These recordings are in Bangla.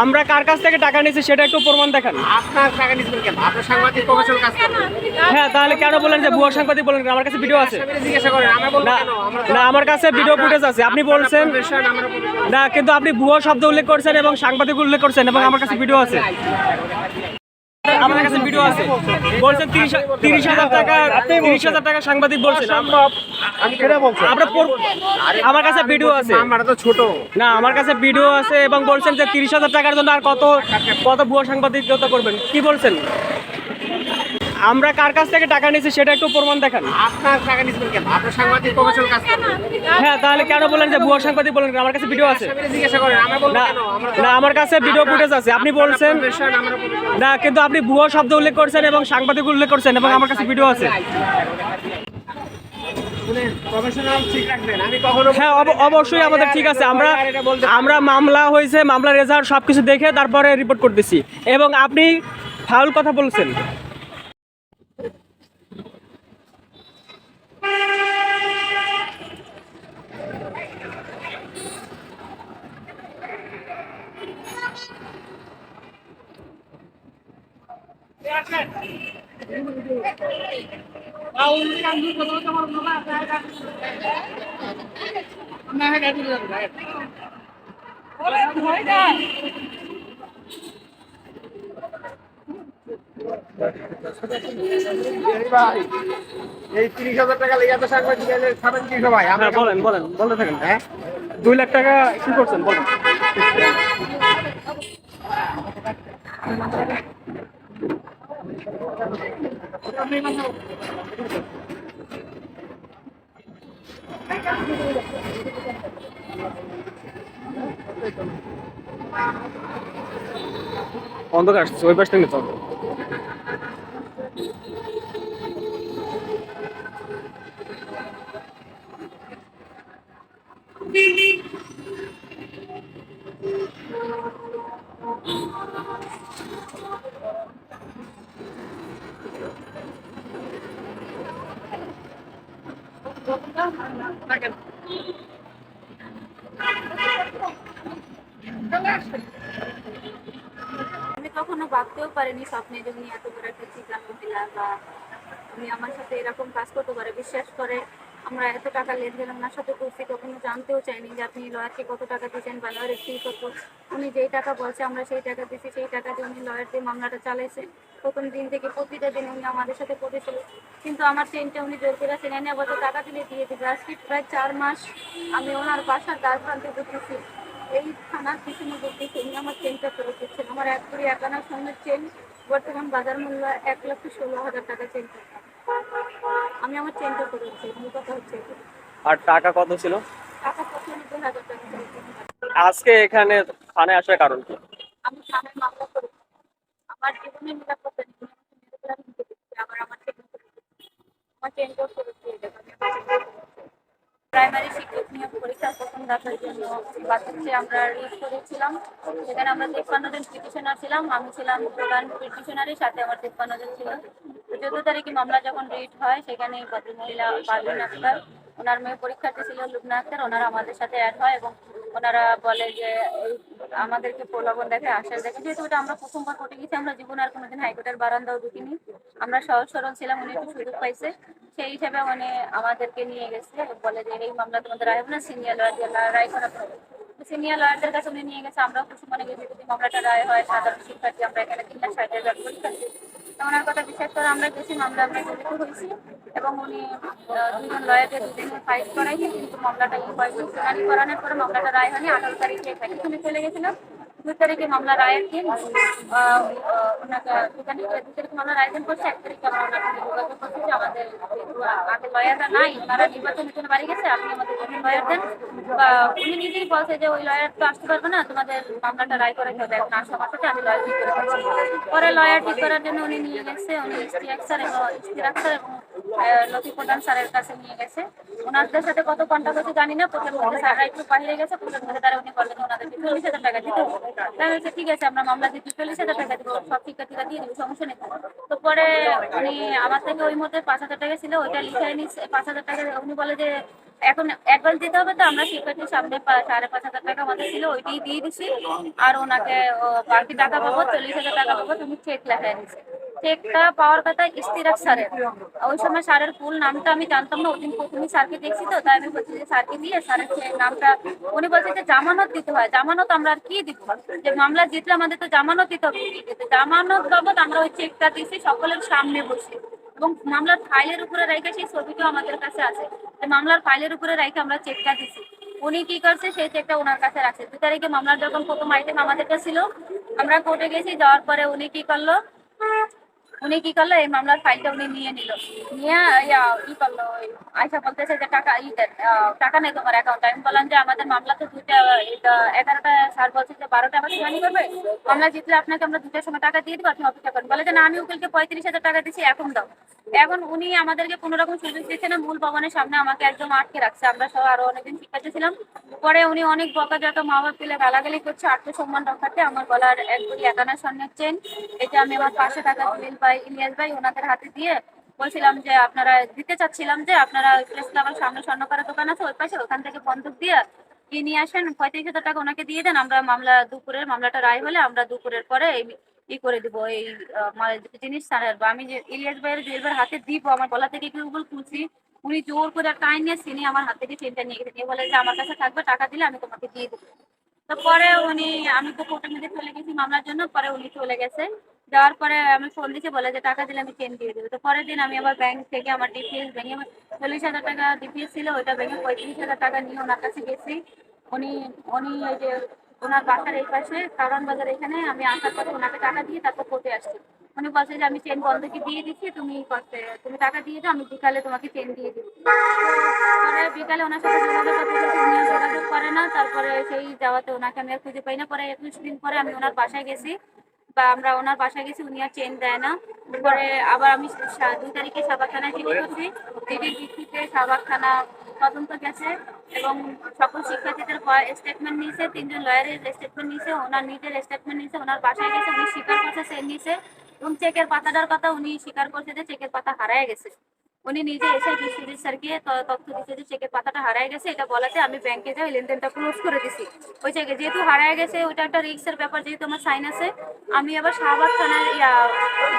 আমরা কার কাছ থেকে টাকা নিয়েছি সেটা একটু প্রমাণ দেখান। আপনার টাকা নিচ্ছেন কেন? আপনার সাংবাদিক প্রফেশনাল কাজ করেন হ্যাঁ তাহলে কেন বলেন যে ভুয়া সাংবাদিক বলেন আমার কাছে ভিডিও আছে। জিজ্ঞাসা করেন আমরা বলব না কেন? না আমার কাছে ভিডিও ফুটেজ আছে। আপনি বলছেন। না কিন্তু আপনি ভুয়া শব্দ উল্লেখ করছেন এবং সাংবাদিক উল্লেখ করছেন এবং আমার কাছে ভিডিও আছে। আমার কাছে ভিডিও আছে। বলছেন তিরিশ হাজার টাকা তিরিশ হাজার টাকা সাংবাদিক বলছেন। আমার কাছে ভিডিও আছে। ছোট। না আমার কাছে ভিডিও আছে এবং বলছেন যে তিরিশ হাজার টাকার জন্য আর কত কত ভুয়া সাংবাদিকতা করবেন। কি বলছেন? আমরা কার কাছ থেকে টাকা নিয়েছি সেটা একটু প্রমাণ দেখান। আপনার টাকা নিচ্ছেন কেন? আপনার সাংবাদিক প্রফেশনাল কাজ করেন হ্যাঁ তাহলে কেন বলেন যে ভুয়া সাংবাদিক বলেন আমার কাছে ভিডিও আছে। জিজ্ঞাসা করেন আমরা বলব না কেন? না আমার কাছে ভিডিও ফুটেজ আছে। আপনি বলছেন না কিন্তু আপনি ভুয়া শব্দ উল্লেখ করছেন এবং সাংবাদিক উল্লেখ করছেন এবং আমার কাছে ভিডিও আছে। হ্যাঁ অব- অবশ্যই আমাদের ঠিক আছে। আমরা আমরা মামলা হয়েছে মামলা রেজাল্ট সব কিছু দেখে তারপরে রিপোর্ট করতেছি। এবং আপনি ফাউল কথা বলছেন। এই তিরিশ হাজার টাকা লেগে এত সাংবাদিক খাবেন কি সবাই আমরা বলেন বলেন। বলতে থাকেন হ্যাঁ? দুই লাখ টাকা, কি করছেন? বলেন। অন্ধকার আসছে ওই পাশ থেকে নিতে আমি কখনো ভাবতেও পারিনি স্বপ্নে যে উনি এত বড় একটা চিকা মহিলা বা উনি আমার সাথে এরকম কাজ করতে পারে, বিশ্বাস করে। আমরা এত টাকা লেনদেন ওনার সাথে করছি কখনো জানতেও চাইনি যে আপনি লয়ারকে কত টাকা দিয়েছেন বা লয়ারের ফি কত। উনি যেই টাকা বলছে, আমরা সেই টাকা দিচ্ছি সেই টাকা দিয়ে উনি লয়ার দিয়ে মামলাটা চালাইছে প্রথম দিন থেকে প্রতিটা দিন উনি আমাদের সাথে করেছিল কিন্তু আমার চেনটা উনি জোর করে এনে আবার টাকা দিলে দিয়ে দিবে। আজকে প্রায় চার মাস আমি ওনার বাসার দ্বার প্রান্তে বসেছি এই থানার পিছনে বলতেছি উনি আমার চেনটা ফেরত দিচ্ছেন। আমার এক কুড়ি আনার সঙ্গে চেন বর্তমান বাজার মূল্য এক লক্ষ ষোলো হাজার টাকা চেন আমি আমার ফেরত চাই মূল কথা হচ্ছে আর টাকা কত ছিল? টাকা পঁচানব্বই হাজার টাকা আজকে এখানে থানায় আসার কারণ কি? আমি থানায় মামলা করেছি আমার জীবনে নিরাপত্তা নেই। আবার আমার আমার দিয়ে দেবে। চাই। প্রাইমারি শিক্ষক নিয়োগ পরীক্ষা প্রথম দেখার জন্য বাচ্চাকে আমরা রিড করেছিলাম সেখানে আমরা তিপ্পান্ন জন পিটিশনার ছিলাম। আমি ছিলাম প্রধান পিটিশনারের সাথে আমার তিপ্পান্ন জন ছিল। চোদ্দ তারিখে মামলা যখন রিড হয়, সেখানে ভদ্রমহিলা পারভিন আক্তার, ওনার মেয়ে পরীক্ষার্থী ছিল লুবনা আক্তার, ওনারা আমাদের সাথে অ্যাড হয় এবং ওনারা বলে যে আমাদেরকে প্রলোভন দেখে আশ্বাস দেখে। যেহেতু ওটা আমরা প্রথমবার কোর্টে গেছি, আমরা জীবনে আর কোনোদিন হাইকোর্টের বারান্দাও ঢুকিনি আমরা সহজ সরল ছিলাম, উনি একটু সুযোগ পাইছে। সেই হিসাবে মানে আমাদেরকে নিয়ে গেছে, বলে যে, এই মামলা তোমাদের রায় না, সিনিয়র লয়ার রায় হবে। সিনিয়র লয়ারদের কাছে উনি নিয়ে গেছে আমরা খুশি মনে গেছি যদি মামলাটা রায় হয়, সাধারণ শিক্ষার্থী, আমরা এখানে তিন লাখ ষাট পরীক্ষার্থী তো ওনার কথা বিশ্বাস করে আমরা গেছি, মামলা হয়েছি এবং উনি দুজন লয়ারকে দুদিনে ফাইট করাইছে, কিন্তু মামলাটা শুনানি করানোর পরে মামলাটা রায় হয়নি, আঠারো তারিখে এখানে চলে গেছিলাম। দুই তারিখে মামলা রায়ের দিন ওনাকে সেখানে দুই করছে, এক তারিখে আমরা যে আমাদের আগে লয়াররা নাই ওনারা নির্বাচনের জন্য বাড়ি গেছে, আপনি আমাদের নতুন লয়ার দেন বা উনি নিজেই বলছে যে ওই লয়ার তো আসতে পারবে না, তোমাদের মামলাটা রায় করাতে হবে এখন আসো সাথে আমি লয়ার ঠিক করে। পরে লয়ার ঠিক করার জন্য উনি নিয়ে গেছে, উনি ইস্তি আক্তার এবং ইস্তির আক্তার এবং আহ, লতি প্রধান স্যারের কাছে নিয়ে গেছে। ওনাদের সাথে কত কন্ট্যাক্ট হচ্ছে জানি না প্রথম মধ্যে স্যাররা একটু বাইরে গেছে প্রথম মধ্যে তারা উনি বললেন ওনাদেরকে চল্লিশ হাজার টাকা দিতে হবে। বলছে ঠিক আছে আমরা মামলা দিচ্ছি চল্লিশ হাজার টাকা দিব সব শিক্ষার্থীরা দিয়ে দিব সমস্যা নেই। তো পরে উনি আমার থেকে ওই মধ্যে পাঁচ হাজার টাকা ছিল ওইটা লিখে নিচ্ছে পাঁচ হাজার টাকা উনি বলে যে এখন অ্যাডভান্স দিতে হবে তো আমরা শিক্ষার্থীর সামনে সাড়ে পাঁচ হাজার টাকা আমাদের ছিল ওইটাই দিয়ে দিছি। আর ওনাকে বাকি টাকা পাবো চল্লিশ হাজার টাকা পাবো তুমি চেক লেখায় নিছে চেকটা পাওয়ার কথা ইস্তিরাক স্যারের ওই সময় স্যারের ফুল নামটা আমি জানতাম না, ওদিন প্রথমে স্যারকে দেখছি তো, তাই আমি বলছি যে স্যারকে দিয়ে স্যারের নামটা, উনি বলছে যে জামানত দিতে হয়। জামানত আমরা আর কি দিব? যে মামলা জিতলে আমাদের তো জামানত দিতে হবে। জামানত বাবদ আমরা ওই চেকটা দিয়েছি, সকলের সামনে বসে। এবং মামলার ফাইলের উপরে রেখে সেই ছবিটাও আমাদের কাছে আছে। যে মামলার ফাইলের উপরে রেখে আমরা চেকটা দিছি উনি কি করছে, সেই চেকটা ওনার কাছে রাখছে। দু তারিখে মামলার যখন প্রথম আইটেম আমাদের কাছে ছিল, আমরা কোর্টে গেছি, যাওয়ার পরে উনি কি করল উনি কি করল? এই মামলার ফাইলটা উনি নিয়ে নিল। নিয়ে আয়সা বলতেছে যে টাকা, ই টাকা নেই তোমার অ্যাকাউন্ট আমি বললাম যে আমাদের মামলা তো দুইটা এগারোটা স্যার বলছে যে বারোটা আবার শুনানি করবে। মামলা জিতলে আপনাকে আমরা দুটোর সময় টাকা দিয়ে দিব, আপনি অপেক্ষা করেন। বলে যে না, আমি উকিলকে পঁয়ত্রিশ হাজার টাকা দিচ্ছি এখন দাও। এখন উনি আমাদেরকে কোনো রকম সুযোগ দিচ্ছে না, মূল ভবনের সামনে আমাকে একদম আটকে রাখছে। আমরা সব আরও অনেকদিন শিক্ষার্থী ছিলাম। পরে উনি অনেক বকাঝকা মা বাবা তুলে গালাগালি করছে, আত্মসম্মান রক্ষার্থে। আমার গলার এক দুই একানা স্বর্ণের চেন এটা আমি আমার পাশে থাকা দলিল ভাই, ইলিয়াস ভাই ওনাদের হাতে দিয়ে বলছিলাম যে আপনারা দিতে চাচ্ছিলাম যে আপনারা প্রেস ক্লাবের সামনে স্বর্ণকারের দোকান আছে, ওই পাশে ওখান থেকে বন্দুক দিয়ে নিয়ে আসেন, পঁয়ত্রিশ হাজার টাকা ওনাকে দিয়ে দেন, আমরা মামলা দুপুরের, মামলাটা রায় হলে আমরা দুপুরের পরে ই করে দিব, এই জিনিস আমি যে ইলিয়াস ভাইয়ের জুয়েল ভাইয়ের হাতে দিব, আমার গলা থেকে কি উপর খুলছি, উনি জোর করে টাইম নিয়ে চিনি আমার হাত থেকে চেনটা নিয়ে গেছে, নিয়ে বলে যে আমার কাছে থাকবে, টাকা দিলে আমি তোমাকে দিয়ে দেবো। তো পরে উনি, আমি তো কোর্টের মধ্যে চলে গেছি মামলার জন্য, পরে উনি চলে গেছে। যাওয়ার পরে আমি ফোন দিয়েছি, বলে যে টাকা দিলে আমি চেন দিয়ে দেবো। তো পরের দিন আমি আবার ব্যাংক থেকে আমার ডিপিএস ভেঙে চল্লিশ হাজার টাকা ডিপিএস ছিল, ওইটা ভেঙে পঁয়ত্রিশ হাজার টাকা নিয়ে ওনার কাছে গেছি। উনি উনি ওই যে ওনার বাসার এই পাশে, কারণ বাজার এখানে, আমি আসার পরে ওনাকে টাকা দিয়ে তারপর কোর্টে আসছি। উনি বলছে যে আমি চেন বন্ধকে দিয়ে দিচ্ছি, তুমি করতে, তুমি টাকা দিয়ে দাও, আমি বিকালে তোমাকে চেন দিয়ে দিচ্ছি পরে বিকালে ওনার সাথে যোগাযোগ যোগাযোগ করে না, তারপরে সেই যাওয়াতে ওনাকে আমি আর খুঁজে পাই না। পরে একুশ দিন পরে আমি ওনার বাসায় গেছি। বা আমরা ওনার বাসায় গেছি, উনি আর চেন দেয় না। পরে আবার আমি দুই তারিখে সাবাখানায় চিঠি করছি চিঠির ভিত্তিতে সাবাখানা তদন্ত গেছে এবং সকল শিক্ষার্থীদের স্টেটমেন্ট নিয়েছে, তিনজন লয়ারের স্টেটমেন্ট নিয়েছে, ওনার নিজের স্টেটমেন্ট নিয়েছে, ওনার বাসায় গেছে, উনি স্বীকার করছে সে নিয়েছে। এবং চেকের পাতাটার কথা উনি স্বীকার করছে যে চেকের পাতা হারায় গেছে। উনি নিজে এসে বিশ্বজিৎ স্যারকে তথ্য দিচ্ছে যে চেকের পাতাটা হারায় গেছে, এটা বলাতে আমি ব্যাংকে যাই, লেনদেনটা ক্লোজ করে দিছি। ওই চেকে যেহেতু হারায় গেছে, ওইটা একটা রিক্সের ব্যাপার, যেহেতু আমার সাইন আছে, আমি আবার শাহবাগ থানার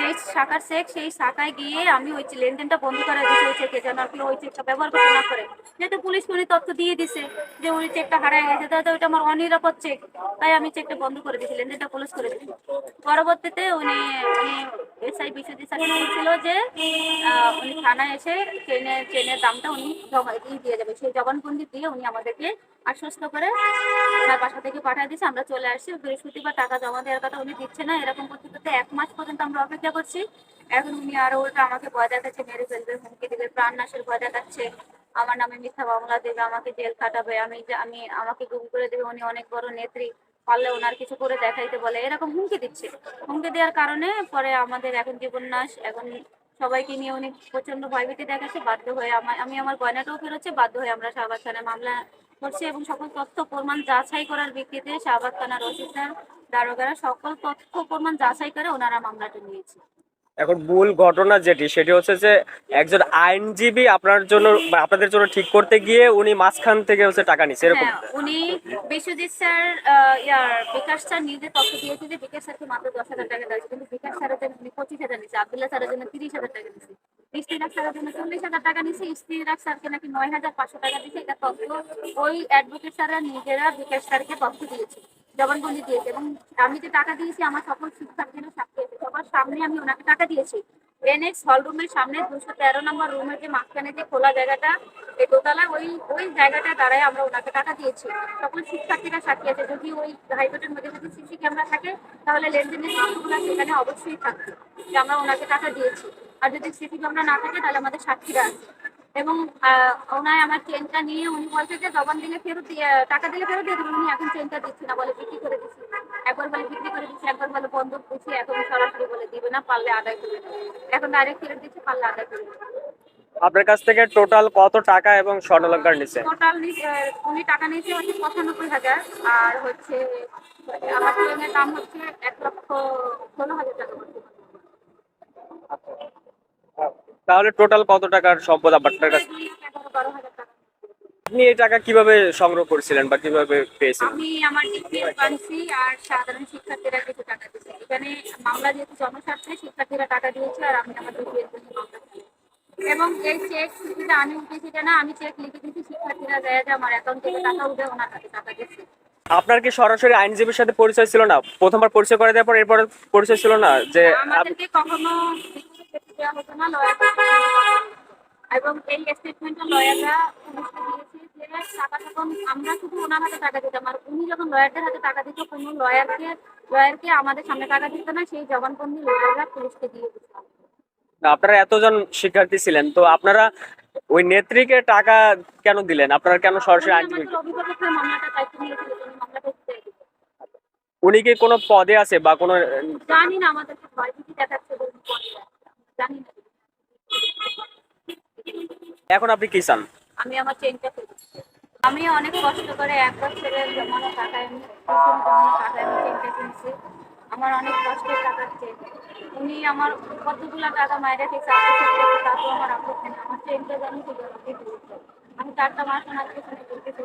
যে শাখার চেক সেই শাখায় গিয়ে আমি ওই লেনদেনটা বন্ধ করে দিচ্ছি ওই চেকে যেন আর কি ওই চেকটা ব্যবহার করতে না করে যেহেতু পুলিশ উনি তথ্য দিয়ে দিছে যে উনি চেকটা হারায় গেছে, তাহলে ওইটা আমার অনিরাপদ চেক তাই আমি চেকটা বন্ধ করে দিয়েছি লেনদেনটা ক্লোজ করে দিয়েছি পরবর্তীতে উনি উনি এসআই বিশ্বজিৎ স্যারকে বলছিল যে উনি থানায় এসে ট্রেনের ট্রেনের দামটা উনি দিয়ে যাবে। সেই জবানবন্দি দিয়ে উনি আমাদেরকে আশ্বস্ত করে ওনার বাসা থেকে পাঠিয়ে দিয়েছে। আমরা চলে আসছি। বৃহস্পতিবার টাকা জমা দেওয়ার কথা উনি দিচ্ছে না। এরকম করতে করতে এক মাস পর্যন্ত আমরা অপেক্ষা করছি। এখন উনি আরও উল্টা আমাকে ভয় দেখাচ্ছে, মেরে ফেলবে, হুমকি দেবে, প্রাণ নাশের ভয় দেখাচ্ছে। আমার নামে মিথ্যা মামলা দেবে, আমাকে জেল খাটাবে, আমি আমি, আমাকে গুম করে দেবে, উনি অনেক বড় নেত্রী। পারলে ওনার কিছু করে দেখাইতে বলে। এরকম হুমকি দিচ্ছে। হুমকি দেওয়ার কারণে পরে আমাদের এখন জীবন নাশ, এখন সবাইকে নিয়ে উনি প্রচণ্ড ভয়ভীতি দেখাচ্ছে, বাধ্য হয়ে আমার, আমি আমার গয়নাটাও ফেরোচ্ছে, বাধ্য হয়ে আমরা শাহবাগ থানায় মামলা করছি এবং সকল তথ্য প্রমাণ যাচাই করার ভিত্তিতে শাহবাগ থানার অফিসার দারোগারা সকল তথ্য প্রমাণ যাচাই করে ওনারা মামলাটা নিয়েছে। এখন মূল ঘটনা যেটি, সেটি হচ্ছে যে একজন আইনজীবী আপনার জন্য আপনাদের জন্য ঠিক করতে গিয়ে উনি মাঝখান থেকে হচ্ছে টাকা নিচ্ছে, এরকম। হ্যাঁ উনি বিশ্বজিৎ স্যার ইয়ার বিকাশ স্যার নিজে তথ্য দিয়েছে যে বিকাশ স্যারকে মাত্র দশ হাজার টাকা দিয়েছে কিন্তু বিকাশ স্যারের জন্য উনি পঁচিশ হাজার নিচ্ছে আবদুল্লাহ স্যারের জন্য তিরিশ হাজার টাকা জন্য চল্লিশ হাজার টাকা নিচ্ছে স্যারকে নাকি নয় হাজার পাঁচশো টাকা দিচ্ছে এটা তথ্য ওই অ্যাডভোকেট স্যাররা নিজেরা বিকাশ স্যারকে তথ্য দিয়েছে, জবানবন্দি দিয়েছে, এবং আমি যে টাকা দিয়েছি, আমার সকল শিক্ষার্থীরা সাক্ষী সবার সামনে আমি ওনাকে টাকা দিয়েছি। এনএক্স হলরুমের সামনে দুশো তেরো নম্বর রুমের যে মাঝখানে যে খোলা জায়গাটা, এই দোতলা ওই ওই জায়গাটা দ্বারাই আমরা ওনাকে টাকা দিয়েছি। সকল শিক্ষার্থীরা সাক্ষী আছে। যদি ওই হাইকোর্টের মধ্যে যদি সিসি ক্যামেরা থাকে, তাহলে লেনদেনের তথ্যগুলো সেখানে অবশ্যই থাকবে যে আমরা ওনাকে টাকা দিয়েছি। আর যদি সিসি ক্যামেরা না থাকে, তাহলে আমাদের সাক্ষীরা আছে। এবং ওনায় আমার চেনটা নিয়ে উনি বলছে যে, জবান দিলে ফেরত টাকা দিলে ফেরত দিয়ে উনি এখন চেনটা দিচ্ছি না, বলে বিক্রি করে দিচ্ছি। একবার বলে বিক্রি করে দিচ্ছি একবার বলে দিচ্ছি এখন সরাসরি বলে দিবে না পারলে আদায় করে এখন ডাইরেক্ট ফেরত দিচ্ছি পারলে আদায় করে আপনার কাছ থেকে টোটাল কত টাকা এবং স্বর্ণালঙ্কার নিছে? টোটাল উনি টাকা নিয়েছে হচ্ছে পঁচানব্বই হাজার আর হচ্ছে আমার দাম হচ্ছে এক লক্ষ ষোলো হাজার টাকা। তাহলে টোটাল কত টাকার সম্পদ আপনার কাছে বারো হাজার আপনি এই টাকা কীভাবে সংগ্রহ করেছিলেন বা কীভাবে পেয়েছিলেন? আমি আমার ডিপিএস বানছি আর সাধারণ শিক্ষার্থীরা কিছু টাকা দিয়েছে। এখানে মামলা যেহেতু জনস্বার্থে শিক্ষার্থীরা টাকা দিয়েছে আর আমি আমার জন্য মামলা এবং এই চেক যেটা আমি উঠেছি না আমি চেক লিখে দিয়েছি শিক্ষার্থীরা দেয় যে আমার অ্যাকাউন্ট থেকে টাকা উঠে ওনার হাতে টাকা দিচ্ছে আপনার কি সরাসরি আইনজীবীর সাথে পরিচয় ছিল না? প্রথমবার পরিচয় করে দেওয়ার পর এরপর পরিচয় ছিল না যে আমাদেরকে কখনো দেওয়া হতো না লয়ার এবং এই স্টেটমেন্টটা লয়াররা টাকা তখন আমরা শুধু ওনার হাতে টাকা দিতাম। আর উনি যখন লয়ারদের হাতে টাকা দিত কোনো লয়ারকে লয়ারকে আমাদের সামনে টাকা দিত না সেই জবানবন্দি লয়াররা পুলিশকে দিয়ে দিত। আপনারা এতজন শিক্ষার্থী ছিলেন তো আপনারা ওই নেত্রীকে টাকা কেন দিলেন? আপনারা কেন সরাসরি আইনজীবী? উনি কি কোনো পদে আছে বা কোনো জানি না আমাদেরকে ভয় ভীতি দেখাচ্ছে। জানি না। এখন আপনি কি চান? আমি আমার চেনটা ফেলেছি আমি অনেক কষ্ট করে এক বছরের জমানো টাকা আমি জমানো টাকা আমি চেনটা কিনছি আমার অনেক কষ্টের টাকার চেন উনি আমার কতগুলো টাকা মায়েরা থেকে আপত্তি করেছে তাতেও আমার আপত্তি নেই। আমার চেনটা জানি আমি চারটা মাস ওনার পেছনে করতেছি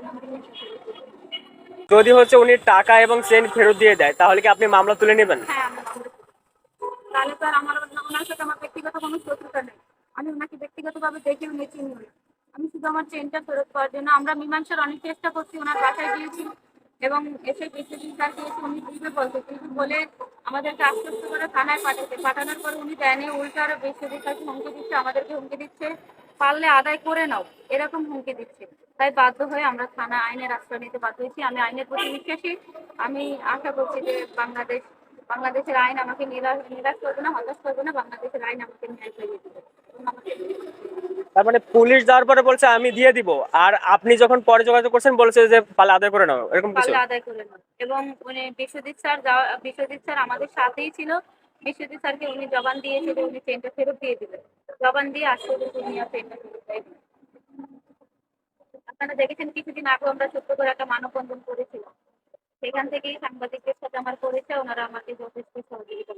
যদি হচ্ছে উনি টাকা এবং চেন ফেরত দিয়ে দেয় তাহলে কি আপনি মামলা তুলে নেবেন? হ্যাঁ। তাহলে তো আর আমার ওনার সাথে আমার ব্যক্তিগত কোনো শত্রুতা নেই। আমি ওনাকে ব্যক্তিগতভাবে দেখেও নিয়ে চিনি। না আমি শুধু আমার চেনটা ফেরত পাওয়ার জন্য। আমরা মীমাংসার অনেক চেষ্টা করছি, ওনার বাসায় গিয়েছি এবং এসে বিসিবি স্যার দিয়েছে উনি দিবে বলতে কিন্তু বলে আমাদেরকে আশ্বস্ত করে থানায় পাঠাতে। পাঠানোর পর উনি দেয়নি, উল্টো আরও বিসিবি স্যারকে হুমকি দিচ্ছে, আমাদেরকে হুমকি দিচ্ছে। পারলে আদায় করে নাও, এরকম হুমকি দিচ্ছে। তাই বাধ্য হয়ে আমরা থানা আইনের আশ্রয় নিতে বাধ্য হয়েছি। আমি আইনের প্রতি বিশ্বাসী। আমি আশা করছি যে বাংলাদেশ, বাংলাদেশের আইন আমাকে নিরাশ নিরাশ করবে না, হতাশ করবে না, বাংলাদেশের আইন আমাকে ন্যায় দেবে। আমাকে তার মানে পুলিশ যাওয়ার পরে বলছে, আমি দিয়ে দিব। আর আপনি যখন পরে যোগাযোগ করছেন, বলছে যে, পালে, আদায় করে নাও। এরকম কিছু? আদায় করে নেন এবং উনি বিশ্বজিৎ স্যার বিশ্বজিৎ স্যার আমাদের সাথেই ছিল। বিশ্বজিৎ স্যারকে উনি জবান দিয়েছে যে উনি চেনটা ফেরত দিয়ে দিবেন জবান দিয়ে আসলে উনি চেনটা আপনারা দেখেছেন, কিছুদিন আগে আমরা ছোট্ট করে একটা মানববন্ধন করেছিলাম। সেখান থেকেই সাংবাদিকদের সাথে আমার পরিচয়, ওনারা আমাকে যথেষ্ট সহযোগিতা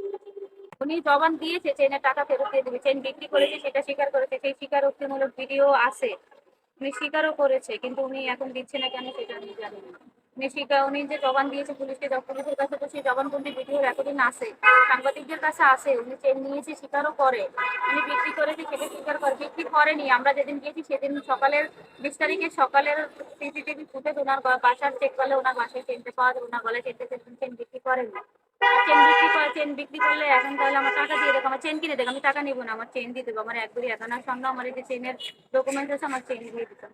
উনি জবান দিয়েছে চেনের টাকা ফেরত দিয়ে দিবে। চেন বিক্রি করেছে, সেটা স্বীকার করেছে। সেই স্বীকারোক্তিমূলক ভিডিও আছে। উনি স্বীকারও করেছে, কিন্তু উনি এখন দিচ্ছে না কেন সেটা আমি জানি না। স্বীকার উনি যে জবান দিয়েছে পুলিশকে পুলিশের কাছে তো সেই জবানবন্দি ভিডিও রেকর্ডিং আছে সাংবাদিকদের কাছে আছে উনি চেন নিয়েছে, স্বীকারও করে। উনি বিক্রি করেছে সেটা স্বীকার করে, বিক্রি করেনি। আমরা যেদিন গিয়েছি, সেদিন সকালের বিশ তারিখে সকালের সিসিটিভি ফুটেজ ওনার বাসার চেক করলে ওনার বাসায় চেনতে পাওয়া যায় ওনার গলায় চেনতে চেন বিক্রি করেন। চেন বিক্রি করে, চেন বিক্রি করলে এখন তাহলে আমার টাকা দিয়ে দেবো, আমার চেন কিনে দেবো, আমি টাকা নেব না, আমার চেন দিয়ে দেবো, আমার এক দুই একানার সঙ্গে আমার এই যে চেনের ডকুমেন্টস আছে, আমার চেন দিয়ে দিতে